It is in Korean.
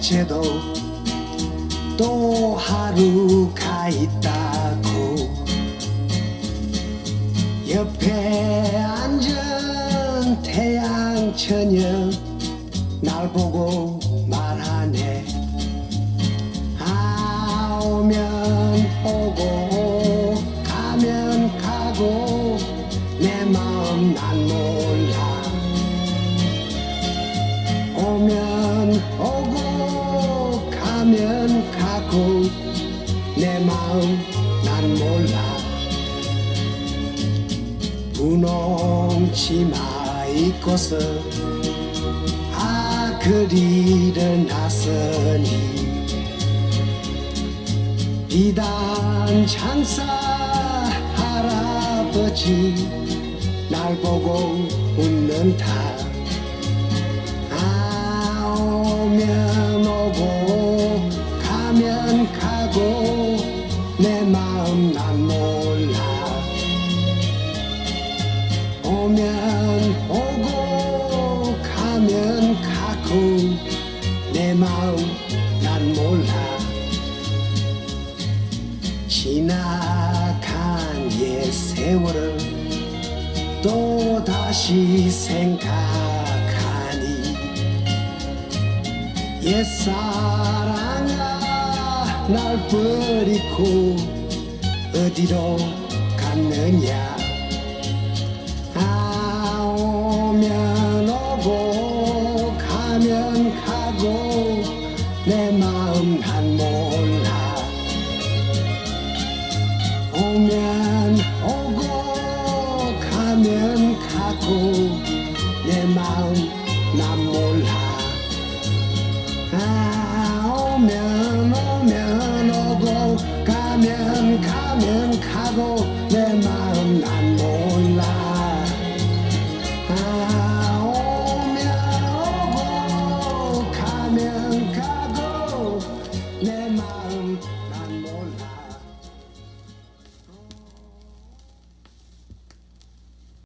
진 꽃에도 또 하루가 있다고 옆에 앉은 태양 처녀 날 보고 말하네. 아 오면 오고 가면 가고 내 마음 난 몰라 마음 난 몰라. 분홍 치마 입고서 아 그리를 나서니. 비단 장사 할아버지 날 보고 웃는다 오면 오고 가면 가고 내 마음 난 몰라. 지나간 옛 세월을 또 다시 생각하니 옛 사랑아 날 버리고 어디로 갔느냐 내 마음 난 몰라. 오면 오고 가면 가고 내 마음 난 몰라. 아 오면 오면 오고 가면 가면 가고 내 마음